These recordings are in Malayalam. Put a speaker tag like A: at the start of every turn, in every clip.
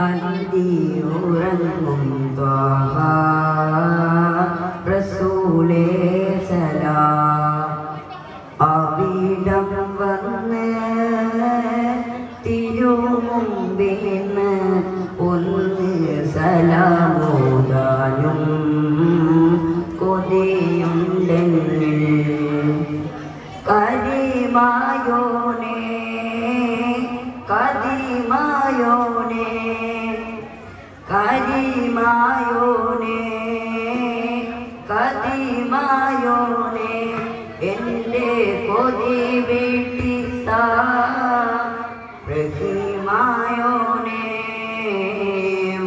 A: അന്തിയുറങ്ങും ഉറങ്ങും റസൂലേ സലാം. അവിടം വന്ന് തിരുമുമ്പിന്ന് ഒന്ന് സലാമോദാനും കൊതിയുണ്ടെന്നിൽ. കരിമായോനെ കതിമായോനേ കരിമായോനേ കതിമായോനെ എന്റെ കൊതി വീട്ടിത്ത. റഹിമായോനേ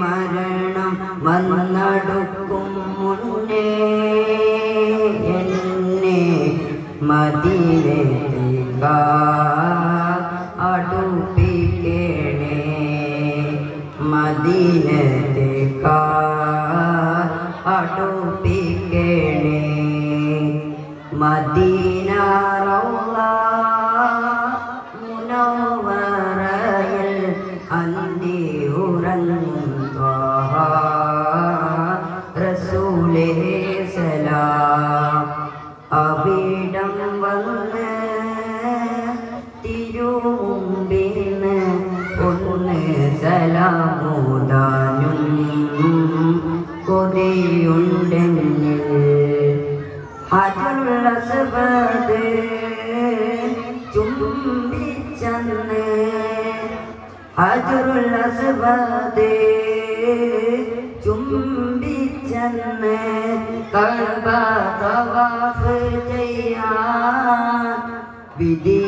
A: മരണം വന്നടുക്കും മുന്നേ എന്നെ മദീനത്തിക അടുപ്പിക്കണേ മദീനത്തിക അടുപ്പിക്കണേ മദീന റൗള മുനവ്വറയിൽ അന്തി റസൂലേ സലാം ഒന്ന് സലാമോദാനും അസ്വദ് ചുംബിച്ചന്ന്. ഹജുൽ അസ്വദ് ചുംബിച്ചന്ന്. കഅബ തവാഫ് ചെയ്യാൻ വിധിയേകല്ല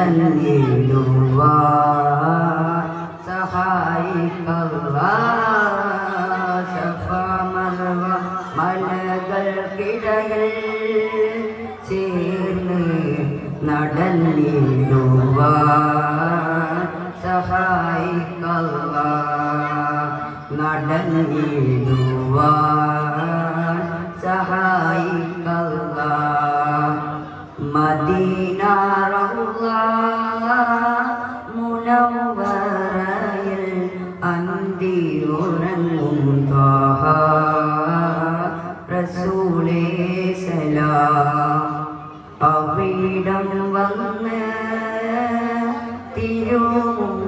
A: നടന്നിടുവാ സഹായിക്കല്ല. സഫ മലകൾക്കിടയിൽ ചേർന്ന് നടന്നിടുവാ. സഹായിക്കല്ല. നടന്നിടുവാ. മുനവ്വറയിൽ അന്തി ഉറങ്ങും ത്വാഹ റസൂലേ സലാം. അവിടം വന്ന് തിരുമുമ്പിന്ന്